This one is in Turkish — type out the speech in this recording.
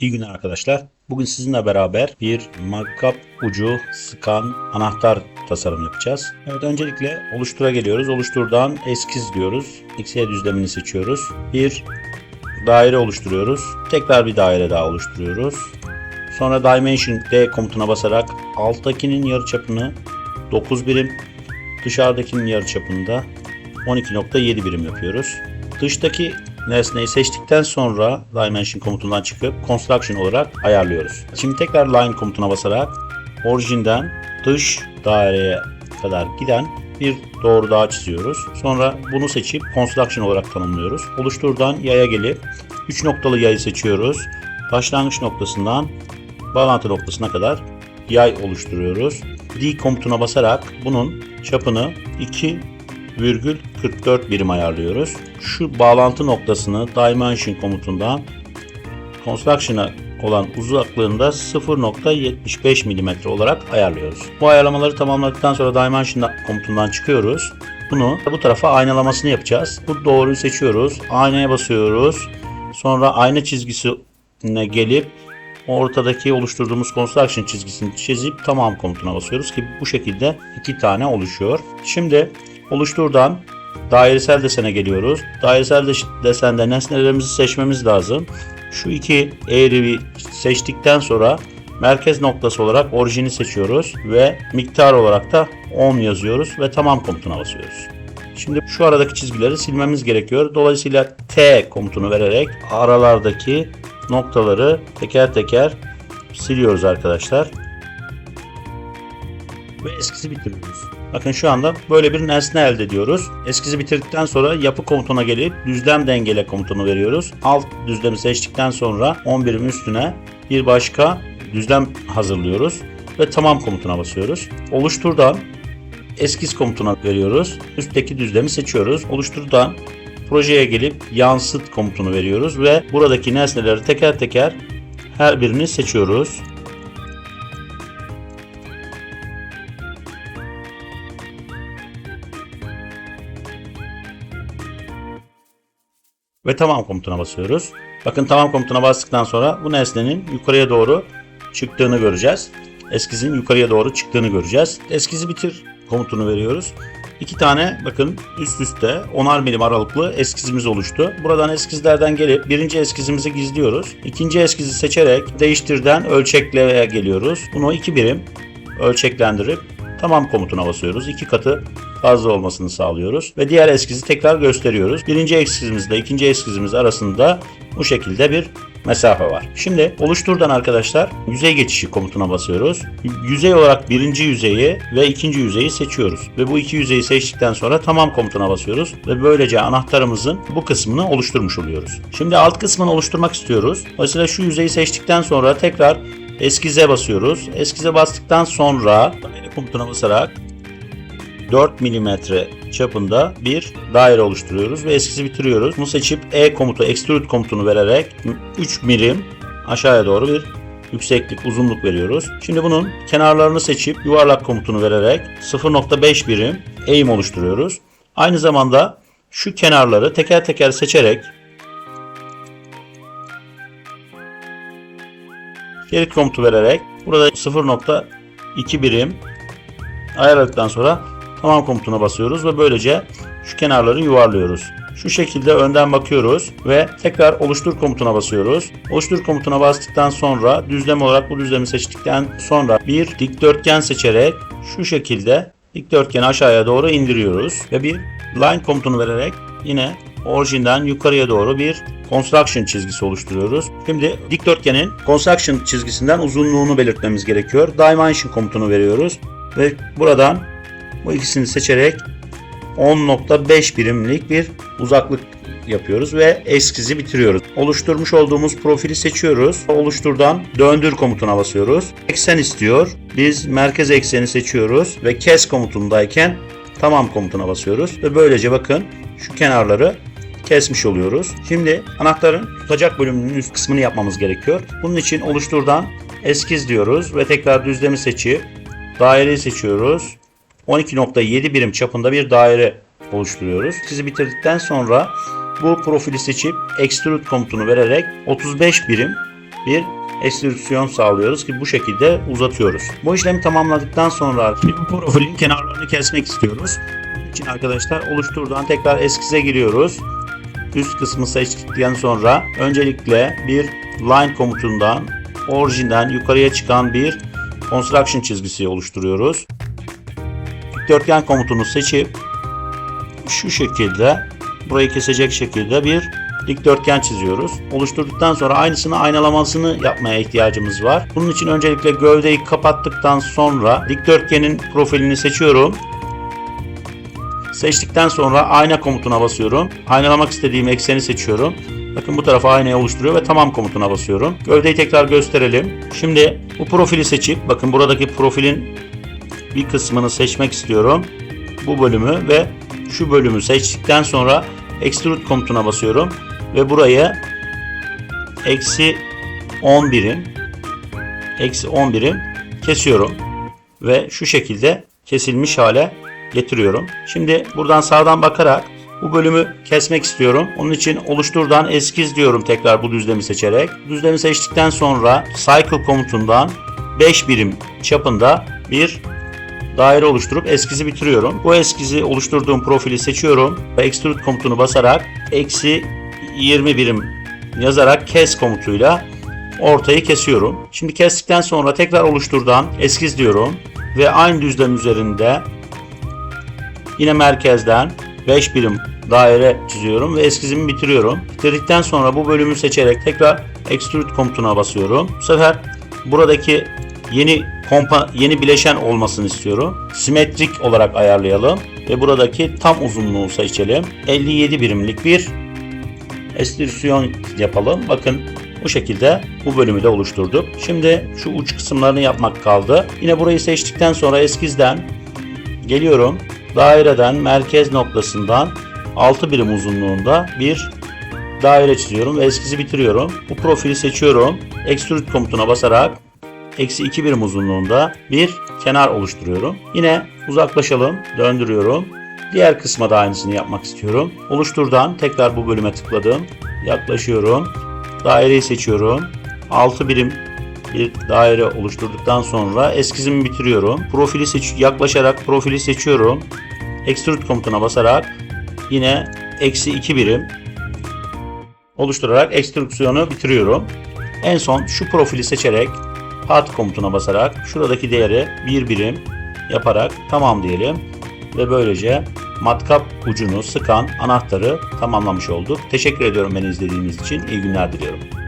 İyi günler arkadaşlar. Bugün sizinle beraber bir markup ucu sıkan anahtar tasarım yapacağız. Evet öncelikle oluştura geliyoruz. Oluşturdan eskiz diyoruz. X'ye düzlemini seçiyoruz. Bir daire oluşturuyoruz. Tekrar bir daire daha oluşturuyoruz. Sonra Dimension D komutuna basarak alttakinin yarıçapını 9 birim, dışarıdakinin yarıçapını da 12.7 birim yapıyoruz. Dıştaki nesneyi seçtikten sonra Dimension komutundan çıkıp Construction olarak ayarlıyoruz. Şimdi tekrar Line komutuna basarak orijinden dış daireye kadar giden bir doğru daha çiziyoruz. Sonra bunu seçip Construction olarak tanımlıyoruz. Oluşturdan yaya gelip 3 noktalı yayı seçiyoruz. Başlangıç noktasından bağlantı noktasına kadar yay oluşturuyoruz. D komutuna basarak bunun çapını 2,44 birim ayarlıyoruz. Şu bağlantı noktasını Dimension komutundan Construction'a olan uzaklığında 0.75 mm olarak ayarlıyoruz. Bu ayarlamaları tamamladıktan sonra Dimension komutundan çıkıyoruz. Bunu bu tarafa aynalamasını yapacağız. Bu doğruyu seçiyoruz. Aynaya basıyoruz. Sonra ayna çizgisine gelip ortadaki oluşturduğumuz construction çizgisini çizip tamam komutuna basıyoruz ki bu şekilde iki tane oluşuyor. Şimdi oluşturdan dairesel desene geliyoruz. Dairesel desende nesnelerimizi seçmemiz lazım. Şu iki eğriyi seçtikten sonra merkez noktası olarak orijini seçiyoruz ve miktar olarak da 10 yazıyoruz ve tamam komutuna basıyoruz. Şimdi şu aradaki çizgileri silmemiz gerekiyor. Dolayısıyla T komutunu vererek aralardaki noktaları teker teker siliyoruz arkadaşlar. Ve eskizi bitiriyoruz. Bakın şu anda böyle bir nesne elde ediyoruz. Eskizi bitirdikten sonra yapı komutuna gelip düzlem dengele komutunu veriyoruz. Alt düzlemi seçtikten sonra 11'in üstüne bir başka düzlem hazırlıyoruz ve tamam komutuna basıyoruz. Oluşturdan eskiz komutuna veriyoruz. Üstteki düzlemi seçiyoruz. Oluşturdan projeye gelip yansıt komutunu veriyoruz ve buradaki nesneleri teker teker her birini seçiyoruz. Ve tamam komutuna basıyoruz. Bakın tamam komutuna bastıktan sonra bu nesnenin yukarıya doğru çıktığını göreceğiz. Eskizin yukarıya doğru çıktığını göreceğiz. Eskizi bitir komutunu veriyoruz. İki tane bakın üst üste 10'ar milim aralıklı eskizimiz oluştu. Buradan eskizlerden gelip birinci eskizimizi gizliyoruz. İkinci eskizi seçerek değiştirden ölçekleye geliyoruz. Bunu iki birim ölçeklendirip tamam komutuna basıyoruz. İki katı fazla olmasını sağlıyoruz. Ve diğer eskizi tekrar gösteriyoruz. Birinci eskizimizle ikinci eskizimiz arasında bu şekilde bir mesafe var. Şimdi oluşturdan arkadaşlar yüzey geçişi komutuna basıyoruz. Yüzey olarak birinci yüzeyi ve ikinci yüzeyi seçiyoruz. Ve bu iki yüzeyi seçtikten sonra tamam komutuna basıyoruz. Ve böylece anahtarımızın bu kısmını oluşturmuş oluyoruz. Şimdi alt kısmını oluşturmak istiyoruz. Mesela şu yüzeyi seçtikten sonra tekrar eskize basıyoruz. Eskize bastıktan sonra daire komutuna basarak 4 mm çapında bir daire oluşturuyoruz ve eskizi bitiriyoruz. Bunu seçip E komutu, extrude komutunu vererek 3 milim aşağıya doğru bir yükseklik, uzunluk veriyoruz. Şimdi bunun kenarlarını seçip yuvarlak komutunu vererek 0.5 birim eğim oluşturuyoruz. Aynı zamanda şu kenarları teker teker seçerek şerit komutu vererek burada 0.2 birim ayarladıktan sonra tamam komutuna basıyoruz ve böylece şu kenarları yuvarlıyoruz. Şu şekilde önden bakıyoruz ve tekrar oluştur komutuna basıyoruz. Oluştur komutuna bastıktan sonra düzlem olarak bu düzlemi seçtikten sonra bir dikdörtgen seçerek şu şekilde dikdörtgeni aşağıya doğru indiriyoruz ve bir line komutunu vererek yine orijinden yukarıya doğru bir construction çizgisi oluşturuyoruz. Şimdi dikdörtgenin construction çizgisinden uzunluğunu belirtmemiz gerekiyor. Dimension komutunu veriyoruz ve buradan bu ikisini seçerek 10.5 birimlik bir uzaklık yapıyoruz ve eskizi bitiriyoruz. Oluşturmuş olduğumuz profili seçiyoruz. Oluşturdan döndür komutuna basıyoruz. Eksen istiyor. Biz merkez ekseni seçiyoruz ve kes komutundayken tamam komutuna basıyoruz ve böylece bakın şu kenarları kesmiş oluyoruz. Şimdi anahtarın tutacak bölümünün üst kısmını yapmamız gerekiyor. Bunun için oluşturdan eskiz diyoruz ve tekrar düzlemi seçip daireyi seçiyoruz. 12.7 birim çapında bir daire oluşturuyoruz. Sizi bitirdikten sonra bu profili seçip extrude komutunu vererek 35 birim bir ekstrüksiyon sağlıyoruz ki bu şekilde uzatıyoruz. Bu işlemi tamamladıktan sonra bu profilin kenarlarını kesmek istiyoruz. Bunun için arkadaşlar oluşturdan tekrar eskize giriyoruz. Üst kısmı seçtikten sonra öncelikle bir line komutundan orijinden yukarıya çıkan bir construction çizgisi oluşturuyoruz. Dikdörtgen komutunu seçip şu şekilde burayı kesecek şekilde bir dikdörtgen çiziyoruz. Oluşturduktan sonra aynısını aynalamasını yapmaya ihtiyacımız var. Bunun için öncelikle gövdeyi kapattıktan sonra dikdörtgenin profilini seçiyorum. Seçtikten sonra ayna komutuna basıyorum. Aynalamak istediğim ekseni seçiyorum. Bakın bu tarafa aynayı oluşturuyor ve tamam komutuna basıyorum. Gövdeyi tekrar gösterelim. Şimdi bu profili seçip bakın buradaki profilin bir kısmını seçmek istiyorum. Bu bölümü ve şu bölümü seçtikten sonra extrude komutuna basıyorum ve burayı eksi 10 birim eksi 10 birim kesiyorum ve şu şekilde kesilmiş hale getiriyorum. Şimdi buradan sağdan bakarak bu bölümü kesmek istiyorum. Onun için oluşturdan eskiz diyorum tekrar bu düzlemi seçerek. Düzlemi seçtikten sonra cycle komutundan 5 birim çapında bir daire oluşturup eskizi bitiriyorum. Bu eskizi oluşturduğum profili seçiyorum ve extrude komutunu basarak eksi 20 birim yazarak kes komutuyla ortayı kesiyorum. Şimdi kestikten sonra tekrar oluşturdan eskiz diyorum ve aynı düzlem üzerinde yine merkezden 5 birim daire çiziyorum ve eskizimi bitiriyorum. Bitirdikten sonra bu bölümü seçerek tekrar extrude komutuna basıyorum. Bu sefer buradaki yeni kompa yeni bileşen olmasını istiyorum. Simetrik olarak ayarlayalım ve buradaki tam uzunluğu seçelim. 57 birimlik bir ekstrüsiyon yapalım. Bakın bu şekilde bu bölümü de oluşturduk. Şimdi şu uç kısımlarını yapmak kaldı. Yine burayı seçtikten sonra eskizden geliyorum. Daireden merkez noktasından 6 birim uzunluğunda bir daire çiziyorum ve eskizi bitiriyorum. Bu profili seçiyorum. Extrude komutuna basarak eksi 2 birim uzunluğunda bir kenar oluşturuyorum. Yine uzaklaşalım, döndürüyorum. Diğer kısma da aynısını yapmak istiyorum. Oluşturdan tekrar bu bölüme tıkladım. Yaklaşıyorum. Daireyi seçiyorum. 6 birim bir daire oluşturduktan sonra eskizimi bitiriyorum. Profili seç yaklaşarak profili seçiyorum. Extrude komutuna basarak yine eksi 2 birim oluşturarak ekstrüksiyonu bitiriyorum. En son şu profili seçerek Part komutuna basarak şuradaki değeri bir birim yaparak tamam diyelim ve böylece matkap ucunu sıkan anahtarı tamamlamış olduk. Teşekkür ediyorum beni izlediğiniz için. İyi günler diliyorum.